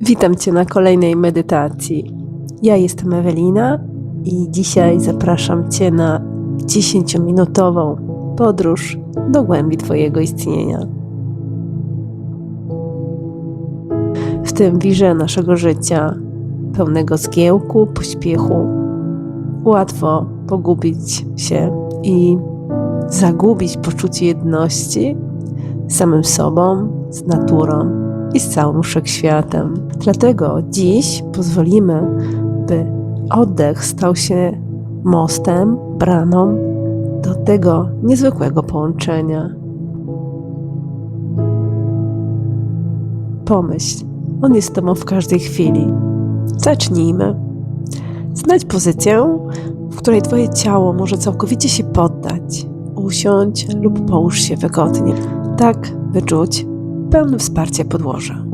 Witam Cię na kolejnej medytacji. Ja jestem Ewelina i dzisiaj zapraszam Cię na 10-minutową podróż do głębi Twojego istnienia. W tym wirze naszego życia, pełnego zgiełku, pośpiechu, łatwo pogubić się i zagubić poczucie jedności z samym sobą, z naturą i z całym wszechświatem. Dlatego dziś pozwolimy, by oddech stał się mostem, bramą do tego niezwykłego połączenia. Pomyśl, on jest Tobą w każdej chwili. Zacznijmy. Znajdź pozycję, w której Twoje ciało może całkowicie się poddać. Usiądź lub połóż się wygodnie, tak by czuć pełne wsparcie podłoża.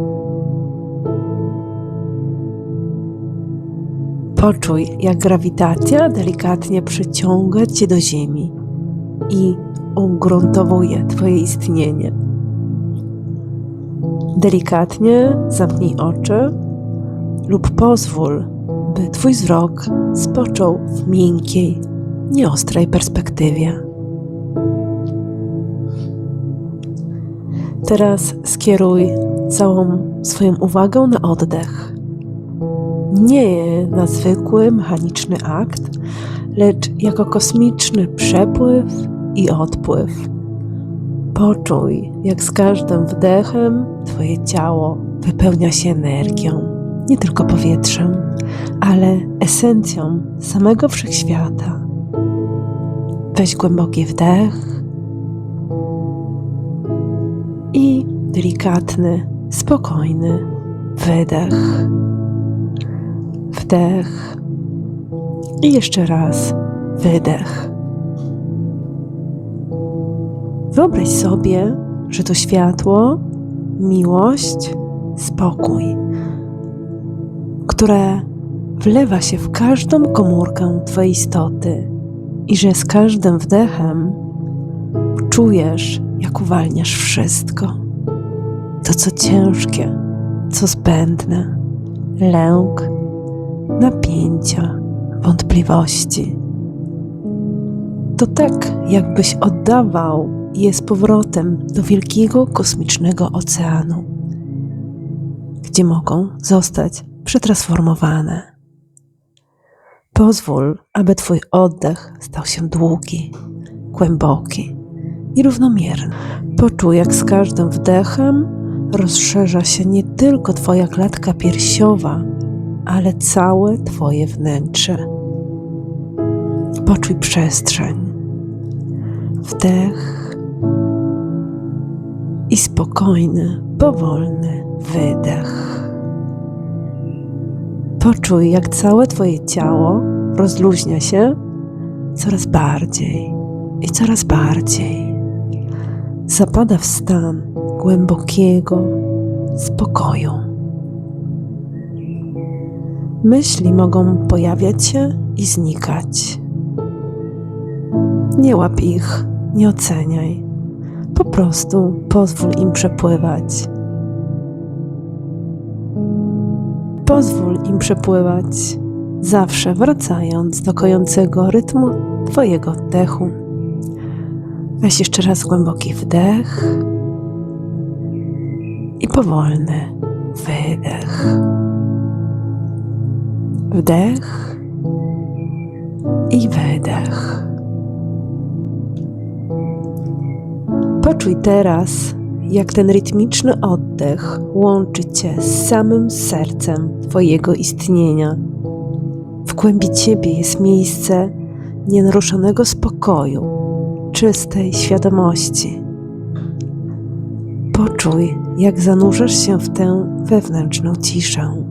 Poczuj, jak grawitacja delikatnie przyciąga Cię do ziemi i ugruntowuje Twoje istnienie. Delikatnie zamknij oczy lub pozwól, by Twój wzrok spoczął w miękkiej, nieostrej perspektywie. Teraz skieruj całą swoją uwagę na oddech. Nie na zwykły, mechaniczny akt, lecz jako kosmiczny przepływ i odpływ. Poczuj, jak z każdym wdechem Twoje ciało wypełnia się energią, nie tylko powietrzem, ale esencją samego wszechświata. Weź głęboki wdech i delikatny, spokojny wydech. Wdech i jeszcze raz wydech. Wyobraź sobie, że to światło, miłość, spokój, które wlewa się w każdą komórkę Twojej istoty i że z każdym wdechem czujesz, jak uwalniasz wszystko. To, co ciężkie, co zbędne, lęk, napięcia, wątpliwości. To tak, jakbyś oddawał je z powrotem do wielkiego kosmicznego oceanu, gdzie mogą zostać przetransformowane. Pozwól, aby Twój oddech stał się długi, głęboki i równomierny. Poczuj, jak z każdym wdechem rozszerza się nie tylko Twoja klatka piersiowa, ale całe Twoje wnętrze. Poczuj przestrzeń. Wdech i spokojny, powolny wydech. Poczuj, jak całe Twoje ciało rozluźnia się coraz bardziej i coraz bardziej. Zapada w stan głębokiego spokoju. Myśli mogą pojawiać się i znikać. Nie łap ich, nie oceniaj. Po prostu pozwól im przepływać. Pozwól im przepływać, zawsze wracając do kojącego rytmu Twojego oddechu. Weź jeszcze raz głęboki wdech i powolny wydech. Wdech i wydech. Poczuj teraz, jak ten rytmiczny oddech łączy Cię z samym sercem Twojego istnienia. W głębi Ciebie jest miejsce nienaruszonego spokoju, czystej świadomości. Poczuj, jak zanurzasz się w tę wewnętrzną ciszę.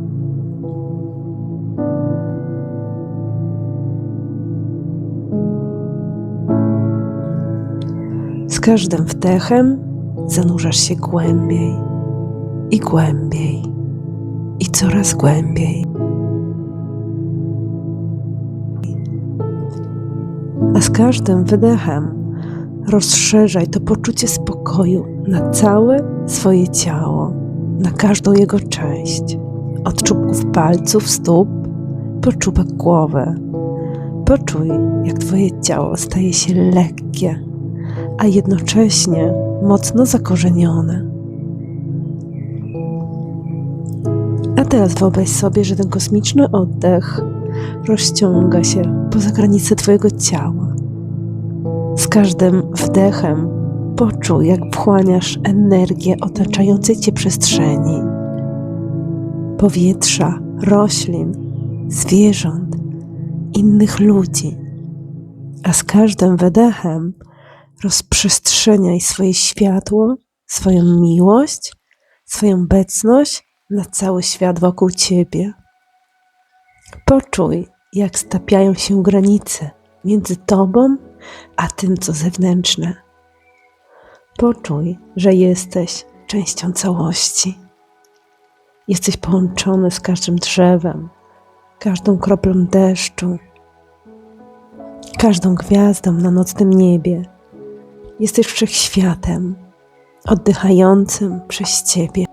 Z każdym wdechem zanurzasz się głębiej i głębiej i coraz głębiej. A z każdym wydechem rozszerzaj to poczucie spokoju na całe swoje ciało, na każdą jego część. od czubków palców stóp po czubek głowy. Poczuj, jak Twoje ciało staje się lekkie, a jednocześnie mocno zakorzenione. A teraz wyobraź sobie, że ten kosmiczny oddech rozciąga się poza granice Twojego ciała. Z każdym wdechem poczuj, jak wchłaniasz energię otaczającej Cię przestrzeni, powietrza, roślin, zwierząt, innych ludzi. A z każdym wydechem rozprzestrzeniaj swoje światło, swoją miłość, swoją obecność na cały świat wokół Ciebie. Poczuj, jak stapiają się granice między Tobą a tym, co zewnętrzne. Poczuj, że jesteś częścią całości. Jesteś połączony z każdym drzewem, każdą kroplą deszczu, każdą gwiazdą na nocnym niebie. Jesteś wszechświatem, oddychającym przez Ciebie.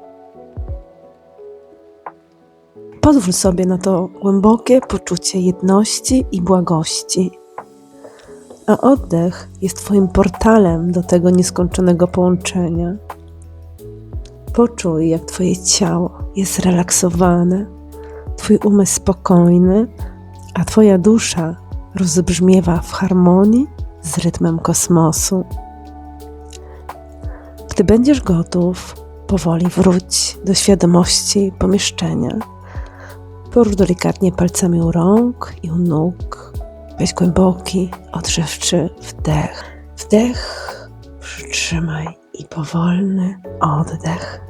Pozwól sobie na to głębokie poczucie jedności i błagości. A oddech jest Twoim portalem do tego nieskończonego połączenia. Poczuj, jak Twoje ciało jest zrelaksowane, Twój umysł spokojny, a Twoja dusza rozbrzmiewa w harmonii z rytmem kosmosu. Gdy będziesz gotów, powoli wróć do świadomości pomieszczenia. Porusz delikatnie palcami u rąk i u nóg. Weź głęboki, odżywczy wdech. Wdech, przytrzymaj i powolny oddech.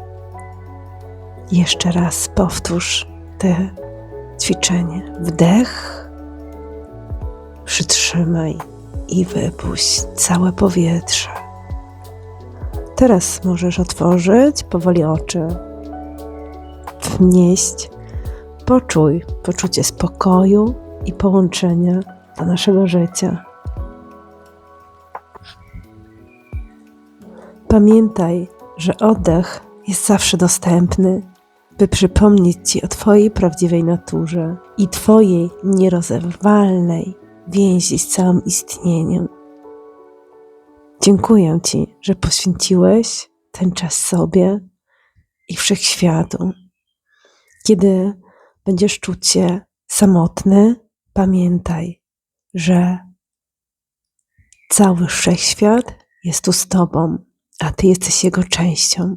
Jeszcze raz powtórz te ćwiczenie. Wdech, przytrzymaj i wypuść całe powietrze. Teraz możesz otworzyć powoli oczy, wnieść, poczuj poczucie spokoju i połączenia do naszego życia. Pamiętaj, że oddech jest zawsze dostępny, by przypomnieć Ci o Twojej prawdziwej naturze i Twojej nierozerwalnej więzi z całym istnieniem. Dziękuję Ci, że poświęciłeś ten czas sobie i wszechświatu. Kiedy będziesz czuć się samotny, pamiętaj, że cały wszechświat jest tu z Tobą, a Ty jesteś jego częścią.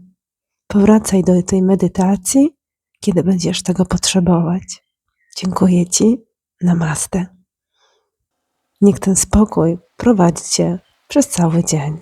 Powracaj do tej medytacji, kiedy będziesz tego potrzebować. Dziękuję Ci. Namaste. Niech ten spokój prowadzi Cię przez cały dzień.